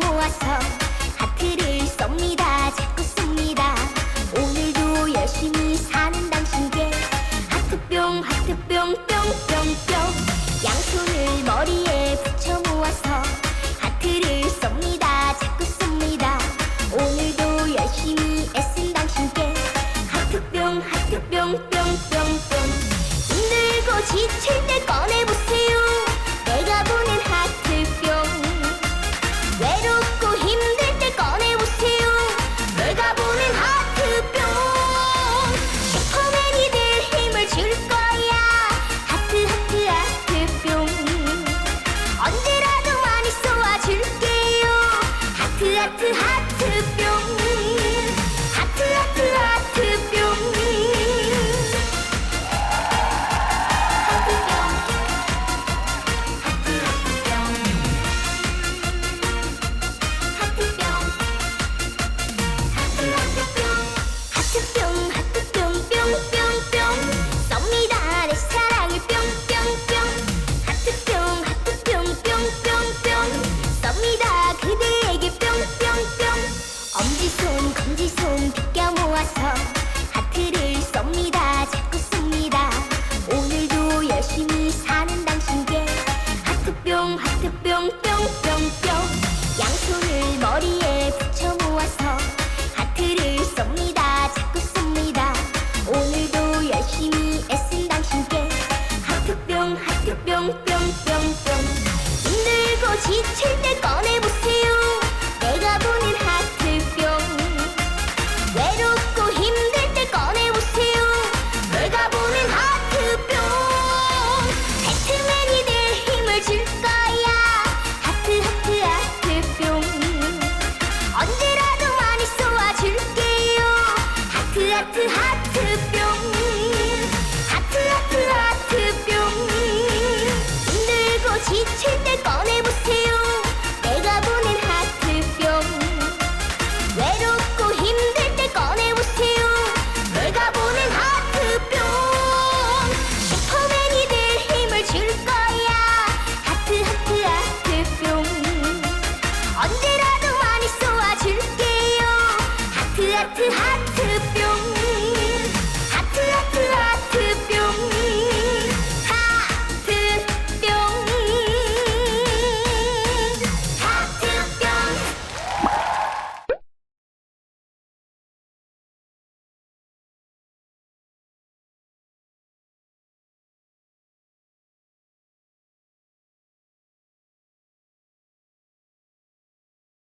모아서 하트를 쏩니다. 자꾸 쏩니다. 오늘도 열심히 사는 당신께 하트뿅 하트뿅 뿅뿅뿅. 양손을 머리에 붙여 모아서 하트를 쏩니다. 자꾸 쏩니다. 오늘도 열심히 애쓴 당신께 하트뿅 하트뿅 뿅뿅뿅. 힘들고 지칠 때 꺼내보세요 하트 뿅뿅뿅 양손을 머리에 붙여 모아서 하트를 쏩니다. 자꾸 쏩니다. 오늘도 열심히 애쓴 당신께 하트뿅 하트뿅 뿅뿅뿅. 힘들고 지칠 때 like to